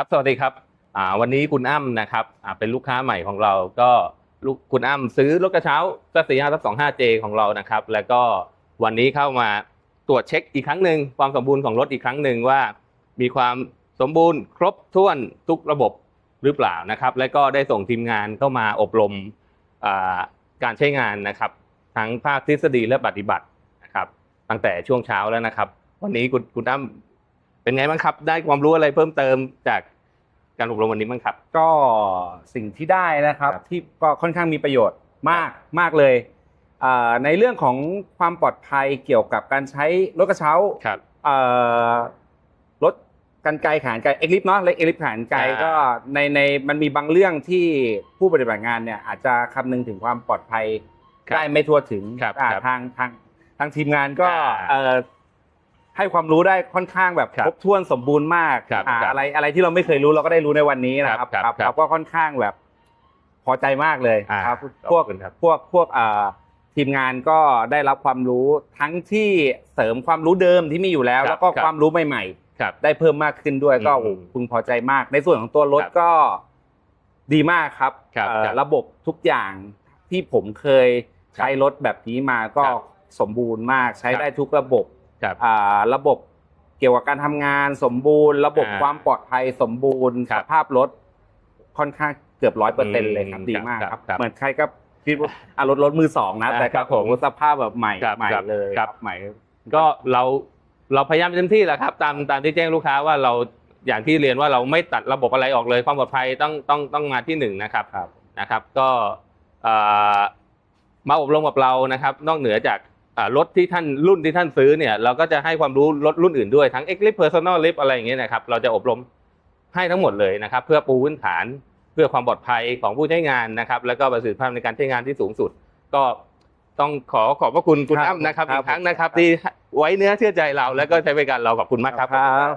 ครับ สวัสดีครับวันนี้คุณอ้ำนะครับเป็นลูกค้าใหม่ของเราก็ลูกคุณอ้ำซื้อรถกระเช้าสักสี่ห้าสักสองห้าเจของเรานะครับ แล้วก็วันนี้เข้ามาตรวจเช็คอีกครั้งหนึ่งความสมบูรณ์ของรถอีกครั้งหนึ่งว่า มีความสมบูรณ์ครบถ้วนทุกระบบหรือเปล่านะครับ และก็ได้ส่งทีมงานเข้ามาอบรมการใช้งานนะครับ ทั้งภาคทฤษฎีและปฏิบัตินะครับ ตั้งแต่ช่วงเช้าแล้วนะครับ วันนี้คุณคุณอ้ำ เป็นไงบ้างครับ ได้ความรู้อะไรเพิ่มเติมจากการอบรมวันนี้บ้างครับ ก็สิ่งที่ได้นะครับครับ ที่ที่ก็ค่อนข้างมีประโยชน์มากมากเลยอ่าในเรื่องของความปลอดภัยเกี่ยวกับการใช้รถกระเช้าครับอ่ารถกันไกลขานไกลเอ็กลิฟเนาะเล็กเอ็กลิฟขานไกลอ่า ก็ในในมันมีบางเรื่องที่ผู้ปฏิบัติงานเนี่ยอาจจะคำนึงถึงความปลอดภัย ครับ ได้ไม่ทั่วถึงครับอ่าครับทางทางทางทีมงานก็อ่า เอ่อ ให้ความรู้ได้ค่อนข้างแบบครับครบถ้วนสมบูรณ์มากครับอ่าครับอะไรอะไรที่เราไม่เคยรู้เราก็ได้รู้ในวันนี้นะครับครับครับครับก็ค่อนข้างแบบพอใจมากเลยอ่าครับขพวอกบคุณครับพวกพวกอ่าทีมงานก็ได้รับความรู้ทั้งที่เสริมความรู้เดิมที่มีอยู่แล้วครับแล้วก็ครับความรู้ใหม่ๆครับได้เพิ่มมากขึ้นด้วยก็อืมโอ้โหพึงพอใจมาก ในส่วนของตัวรถครับก็ดีมากครับครับเอ่อครับระบบทุกอย่างที่ผมเคยใช้รถแบบนี้มาก็ครับสมบูรณ์มากใช้ครับได้ทุกระบบ ครับ อ่าระบบเกี่ยวกับการทำงานสมบูรณ์ ระบบอ่าความปลอดภัยสมบูรณ์ครัสบภาพรถค่อนข้างเกือบร้อยเปอร์เซ็นต์เลยครับอืมดีมากครับครับครับเหมือนใครก็คิดว่าอะรถรถมือสองนะอ่าแต่ครับผมโอ้โหสภาพแบบใหม่ครับใหม่ครับเลยครับ ใหม่ ก็เราเราพยายามเต็มที่แหละครับตามตามที่แจ้งลูกค้าว่าเราอย่างที่เรียนว่าเราไม่ตัดระบบอะไรออกเลยความปลอดภัยต้องต้องต้องมาที่หนึ่งนะครับครับ นะครับ ก็เอ่อมาอบรมกับเรานะครับ นอกเหนือจากอ่า รถที่ท่านรุ่นที่ท่านซื้อเนี่ยเราก็จะให้ความรู้รถรุ่นอื่นด้วยทั้ง x l i f Personal Lift อะไรอย่างเงี้ยนะครับเราจะอบรมให้ทั้งหมดเลยนะครับ เพื่อปูพื้นฐานเพื่อความปลอดภัยของผู้ใช้งานนะครับ แล้วก็ประสิทธิภาพในการใช้งานที่สูงสุด ก็ต้องขอขอบพระคุณคุณครับอ้ำนะครับครัอีบกครั้งนะครับ ที่ไว้เนื้อเชื่อใจเรา แล้วก็ใช้บริการเราขอบคุณมากครับครับ